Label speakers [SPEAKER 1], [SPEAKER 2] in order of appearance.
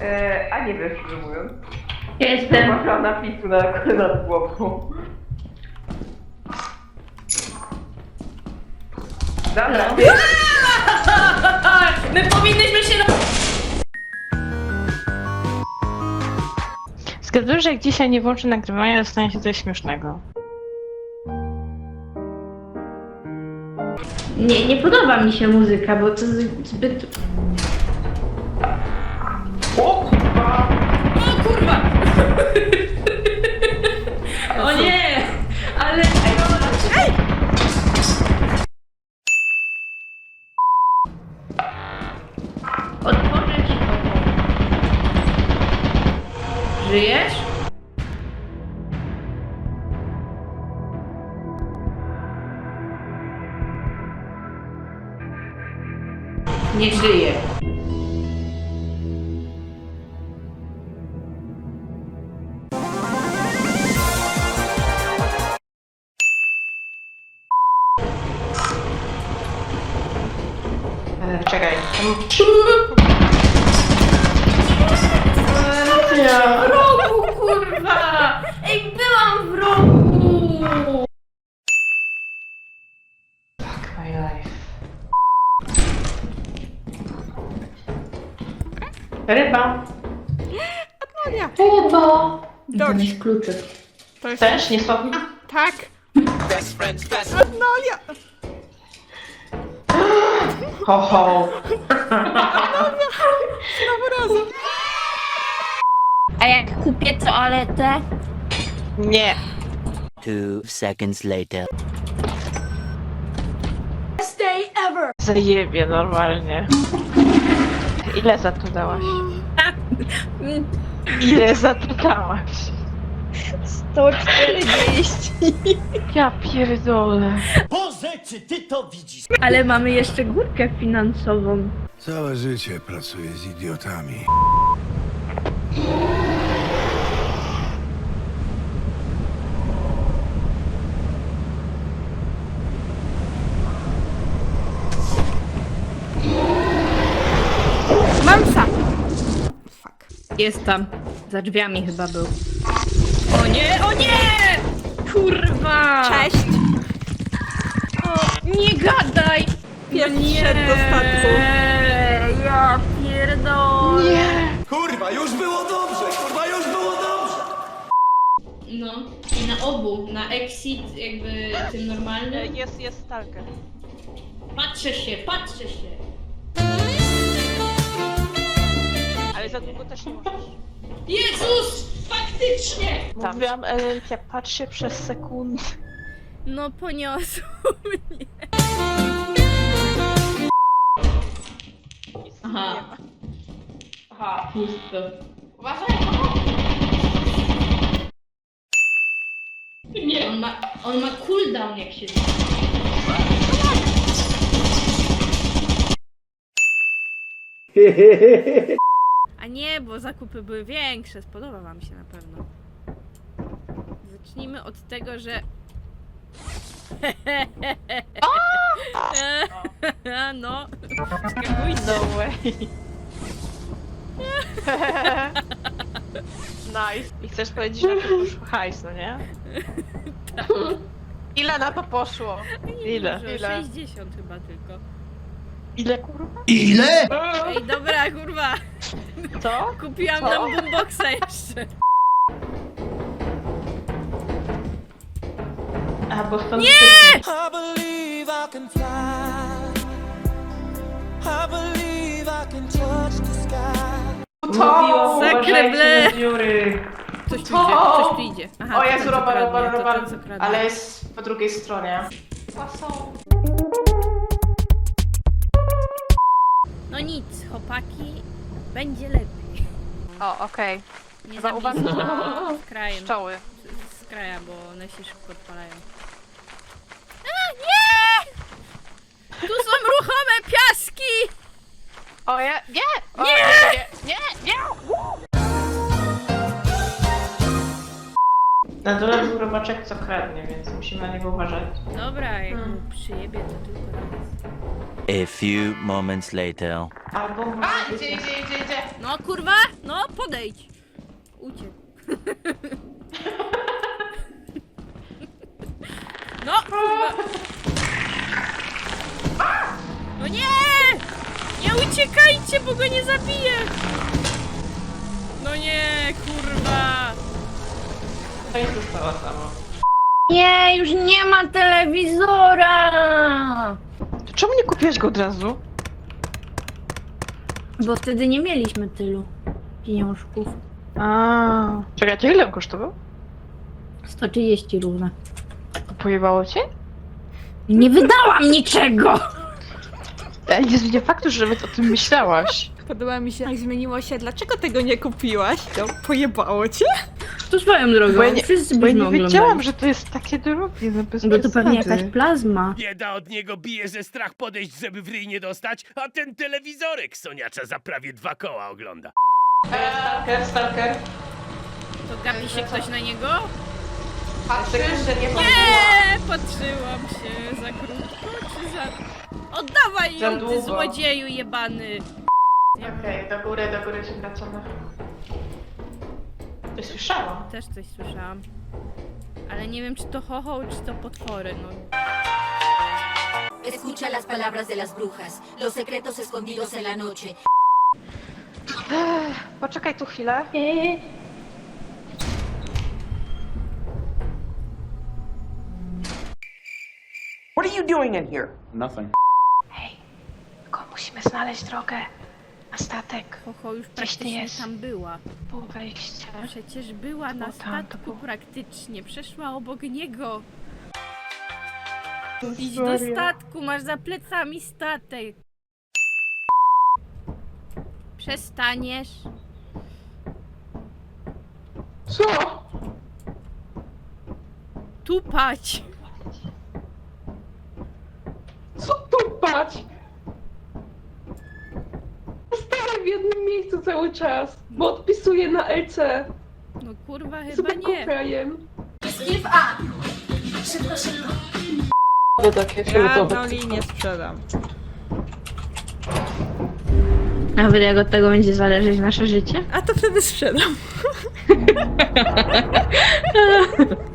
[SPEAKER 1] E, a nie wiesz, szczerze mówiąc.
[SPEAKER 2] Jestem.
[SPEAKER 1] Masz napisu na, nad głową. Dobra,
[SPEAKER 2] My powinnyśmy się na...
[SPEAKER 3] Zgaduję, że jak dzisiaj nie włączę nagrywania, dostanie się coś śmiesznego.
[SPEAKER 2] Nie, nie podoba mi się muzyka, bo to zbyt... Otworzę ci oko. Żyjesz? Nie żyje.
[SPEAKER 3] Czekaj.
[SPEAKER 2] W rogu, kurwa! Ej, byłam w rogu!
[SPEAKER 3] Fuck my life. Ryba.
[SPEAKER 2] Chyba.
[SPEAKER 4] Dodź.
[SPEAKER 2] kluczyk.
[SPEAKER 4] To jest...
[SPEAKER 3] Też? Nie słabo?
[SPEAKER 4] Tak. Magnolia.
[SPEAKER 3] Ho, ho.
[SPEAKER 4] Znowu razem.
[SPEAKER 2] A jak kupię toaletę?
[SPEAKER 3] Nie.
[SPEAKER 5] Two seconds later.
[SPEAKER 3] Zajebie normalnie. Ile za to dałaś? Ile za to dałaś?
[SPEAKER 4] 140.
[SPEAKER 3] Ja pierdolę.
[SPEAKER 6] Boże, czy ty to widzisz?
[SPEAKER 2] Ale mamy jeszcze górkę finansową.
[SPEAKER 7] Całe życie pracuję z idiotami.
[SPEAKER 4] Mam psa. Fuck.
[SPEAKER 2] Jest tam. Za drzwiami chyba był. O nie, o nie! Kurwa!
[SPEAKER 4] Cześć.
[SPEAKER 2] O, nie gadaj!
[SPEAKER 4] Pies
[SPEAKER 2] nie!
[SPEAKER 4] wszedł do statku.
[SPEAKER 2] Ja pierdolę!
[SPEAKER 6] Kurwa, już było dobrze, kurwa, już było dobrze!
[SPEAKER 2] No, i na obu, na exit jakby tym normalnym.
[SPEAKER 3] Jest, jest stalker.
[SPEAKER 2] Patrzę się, patrzę się!
[SPEAKER 3] Ale za długo też nie możesz.
[SPEAKER 2] Jezus! Faktycznie!
[SPEAKER 3] Mówiłam Elencie, patrz się przez sekundę.
[SPEAKER 4] No poniosło mnie.
[SPEAKER 2] Aha. Aha, pusto. Uważaj! Nie, on ma, on ma cooldown jak się
[SPEAKER 4] A nie, bo zakupy były większe. Spodoba wam się na pewno. Zacznijmy od tego, że... no, skakujcie.
[SPEAKER 3] No way. nice. I chcesz powiedzieć, że na to poszło hajs, no nie? Ile na to poszło? Ile?
[SPEAKER 4] Dużo,
[SPEAKER 3] Ile?
[SPEAKER 4] 60 chyba tylko.
[SPEAKER 3] Ile kurwa?
[SPEAKER 6] Ile?
[SPEAKER 4] Ej, dobra, kurwa.
[SPEAKER 3] Co?
[SPEAKER 4] Kupiłam
[SPEAKER 3] Co?
[SPEAKER 4] nam boomboxa jeszcze.
[SPEAKER 3] A, bo stąd Nie!
[SPEAKER 6] I believe I can fly. I believe I can touch the sky.
[SPEAKER 3] Uważajcie na dziury.
[SPEAKER 4] Coś tu idzie, coś tu idzie. Aha,
[SPEAKER 3] O
[SPEAKER 4] to
[SPEAKER 3] Jezu,
[SPEAKER 4] ten, co
[SPEAKER 3] roba, roba,
[SPEAKER 4] kradnie, to
[SPEAKER 3] roba,
[SPEAKER 4] ten, co kradnie.
[SPEAKER 3] ale jest po drugiej stronie.
[SPEAKER 4] No nic, chłopaki, będzie lepiej.
[SPEAKER 3] O, okej.
[SPEAKER 4] Nie zabijcie z krajem.
[SPEAKER 3] Pszczoły.
[SPEAKER 4] Z kraja, bo one się szybko odpalają. A, nie! Tu są ruchome piaski!
[SPEAKER 3] O, ja, nie! O,
[SPEAKER 4] Nie!
[SPEAKER 3] Nie! Nie! Nie! Na dole był robaczek, co kradnie, więc musimy na niego uważać.
[SPEAKER 4] Dobra, jak mu przyjebie, to tylko raz.
[SPEAKER 5] A few moments later.
[SPEAKER 3] Albo... A, idzie, idzie, idzie, idzie.
[SPEAKER 4] No kurwa, no
[SPEAKER 2] podejdź! Uciekł. No, kurwa. No nie! Nie uciekajcie, bo go nie zabiję! No nie, kurwa!
[SPEAKER 1] To i została sama.
[SPEAKER 4] Nie, już nie ma telewizora!
[SPEAKER 3] To czemu nie kupiłaś go od razu?
[SPEAKER 4] Bo wtedy nie mieliśmy tylu pieniążków.
[SPEAKER 3] A. Czekajcie, ile on kosztował?
[SPEAKER 4] 130 równe.
[SPEAKER 3] Pojebało cię?
[SPEAKER 4] Nie wydałam niczego!
[SPEAKER 3] Ale nie zmienia faktu, że nawet o tym myślałaś.
[SPEAKER 2] Podoba mi się, jak zmieniło się. Dlaczego tego nie kupiłaś? To pojebało cię?
[SPEAKER 4] To swoją drogą,
[SPEAKER 3] Bo ja nie-
[SPEAKER 4] wszyscy
[SPEAKER 3] Bo ja
[SPEAKER 4] byśmy
[SPEAKER 3] nie wiedziałam,
[SPEAKER 4] oglądali.
[SPEAKER 3] że to jest takie drogie, no bez
[SPEAKER 4] Bo to pewnie
[SPEAKER 3] przesady.
[SPEAKER 4] jakaś plazma.
[SPEAKER 8] Bieda od niego bije, że strach podejść, żeby w ryj nie dostać, a ten telewizorek Soniacza za prawie dwa koła ogląda.
[SPEAKER 1] Stalker, stalker.
[SPEAKER 2] To gapi się ktoś na niego?
[SPEAKER 1] Patrzę, że nie ma.
[SPEAKER 2] Nie, patrzyłam się za krótko, czy za... Oddawaj
[SPEAKER 1] Za
[SPEAKER 2] ją, ty
[SPEAKER 1] długo.
[SPEAKER 2] złodzieju jebany!
[SPEAKER 1] Okej, do góry, do góry się wracamy. To słyszałam.
[SPEAKER 2] Też coś słyszałam. Ale nie wiem, czy to chocho, czy to potwory, no.
[SPEAKER 9] Escucha las palabras de las brujas, los secretos escondidos en la noche.
[SPEAKER 3] Ech, Poczekaj tu chwilę.
[SPEAKER 10] What are you doing in here?
[SPEAKER 3] Tylko musimy znaleźć drogę na statek.
[SPEAKER 2] Chocho już
[SPEAKER 3] Gdzieś ty
[SPEAKER 2] praktycznie
[SPEAKER 3] jest.
[SPEAKER 2] tam była.
[SPEAKER 3] Po wejście.
[SPEAKER 2] Przecież była na
[SPEAKER 3] tam, to
[SPEAKER 2] statku
[SPEAKER 3] było.
[SPEAKER 2] praktycznie, przeszła obok niego. Idź do statku, masz za plecami statek. Przestaniesz.
[SPEAKER 1] Co?
[SPEAKER 2] Tupać.
[SPEAKER 11] Co tu patrz? Stałem w jednym miejscu cały czas, bo odpisuję na LC.
[SPEAKER 2] No kurwa, chyba
[SPEAKER 11] Super
[SPEAKER 2] nie.
[SPEAKER 11] koprajem.
[SPEAKER 1] To takie fioletowe.
[SPEAKER 2] linię sprzedam.
[SPEAKER 4] Nawet jak od tego będzie zależeć nasze życie?
[SPEAKER 2] A to wtedy sprzedam.